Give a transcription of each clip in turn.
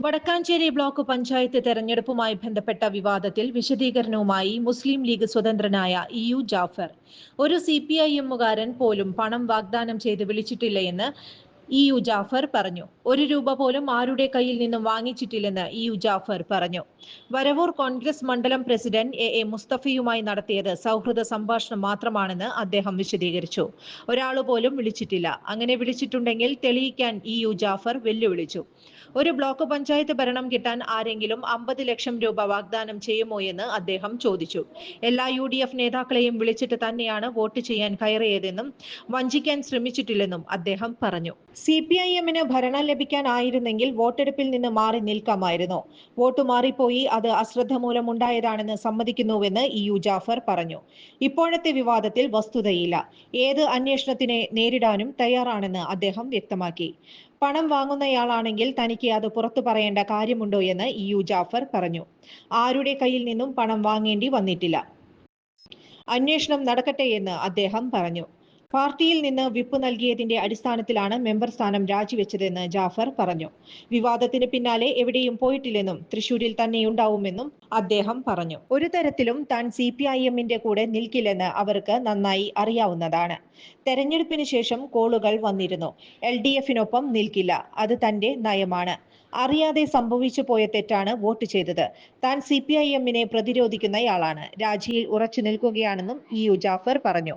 Vadakkanchery block panchayat തെരഞ്ഞെടുപ്പുമായി ബന്ധപ്പെട്ട വിവാദത്തിൽ വിശദീകരണവുമായി മുസ്ലിം ലീഗ് സ്വതന്ത്രനായ ഇ ജാഫർ. ഒരു സി പി ഐ എമ്മുകാരൻ പോലും പണം വാഗ്ദാനം ചെയ്ത് വിളിച്ചിട്ടില്ല എന്ന് ഇ യു ജാഫർ പറഞ്ഞു. ഒരു രൂപ പോലും ആരുടെ കയ്യിൽ നിന്നും വാങ്ങിച്ചിട്ടില്ലെന്ന് ഇ യു ജാഫർ പറഞ്ഞു. വരവൂർ കോൺഗ്രസ് മണ്ഡലം പ്രസിഡന്റ് എ എ മുസ്തഫയുമായി നടത്തിയത് സൗഹൃദ സംഭാഷണം മാത്രമാണെന്ന് അദ്ദേഹം വിശദീകരിച്ചു. ഒരാൾ പോലും വിളിച്ചിട്ടില്ല. അങ്ങനെ വിളിച്ചിട്ടുണ്ടെങ്കിൽ തെളിയിക്കാൻ ഇ യു ജാഫർ വെല്ലുവിളിച്ചു. ഒരു ബ്ലോക്ക് പഞ്ചായത്ത് ഭരണം കിട്ടാൻ ആരെങ്കിലും അമ്പത് ലക്ഷം രൂപ വാഗ്ദാനം ചെയ്യുമോ എന്ന് അദ്ദേഹം ചോദിച്ചു. എല്ലാ യു ഡി എഫ് നേതാക്കളെയും വിളിച്ചിട്ട് തന്നെയാണ് വോട്ട് ചെയ്യാൻ കയറിയതെന്നും വഞ്ചിക്കാൻ ശ്രമിച്ചിട്ടില്ലെന്നും അദ്ദേഹം പറഞ്ഞു. സി പി ഐ എമ്മിന് ഭരണം ലഭിക്കാനായിരുന്നെങ്കിൽ വോട്ടെടുപ്പിൽ നിന്ന് മാറി നിൽക്കാമായിരുന്നു. വോട്ട് മാറിപ്പോയി അത് അശ്രദ്ധ മൂലമുണ്ടായതാണെന്ന് സമ്മതിക്കുന്നുവെന്ന് ഇ യു ജാഫർ പറഞ്ഞു. ഇപ്പോഴത്തെ വിവാദത്തിൽ വസ്തുതയില്ല. ഏത് അന്വേഷണത്തിനെ നേരിടാനും തയ്യാറാണെന്ന് അദ്ദേഹം വ്യക്തമാക്കി. പണം വാങ്ങുന്നയാളാണെങ്കിൽ തനിക്ക് അത് പുറത്തു പറയേണ്ട കാര്യമുണ്ടോ എന്ന് ഇ യു ജാഫർ പറഞ്ഞു. ആരുടെ കയ്യിൽ നിന്നും പണം വാങ്ങേണ്ടി വന്നിട്ടില്ല. അന്വേഷണം നടക്കട്ടെ എന്ന് അദ്ദേഹം പറഞ്ഞു. പാർട്ടിയിൽ നിന്ന് വിപ്പ് നൽകിയതിന്റെ അടിസ്ഥാനത്തിലാണ് മെമ്പർ സ്ഥാനം രാജിവെച്ചതെന്ന് ജാഫർ പറഞ്ഞു. വിവാദത്തിന് പിന്നാലെ എവിടെയും പോയിട്ടില്ലെന്നും തൃശൂരിൽ തന്നെയുണ്ടാവുമെന്നും അദ്ദേഹം പറഞ്ഞു. ഒരു തരത്തിലും താൻ സി പി ഐ എമ്മിന്റെ കൂടെ നിൽക്കില്ലെന്ന് അവർക്ക് നന്നായി അറിയാവുന്നതാണ്. തെരഞ്ഞെടുപ്പിന് ശേഷം കോളുകൾ വന്നിരുന്നു. എൽ ഡി എഫിനൊപ്പം നിൽക്കില്ല. അത് തന്റെ നയമാണ്. അറിയാതെ സംഭവിച്ചു പോയ തെറ്റാണ് വോട്ട് ചെയ്തത്. താൻ സി പി ഐ എമ്മിനെ പ്രതിരോധിക്കുന്നയാളാണ്. രാജിയിൽ ഉറച്ചു നിൽക്കുകയാണെന്നും ഇ യു ജാഫർ പറഞ്ഞു.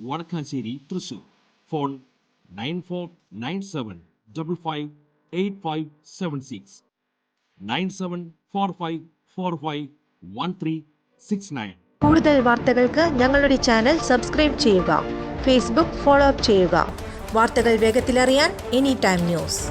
Vadakkanchery Thrissur. Phone nine four nine seven double five eight five seven six. Nine seven four five four five one three six nine. കൂടുതൽ വാർത്തകൾക്ക് ഞങ്ങളുടെ ചാനൽ സബ്സ്ക്രൈബ് ചെയ്യുക. Facebook follow up ചെയ്യുക. വാർത്തകൾ വേഗത്തിലറിയാൻ any time news.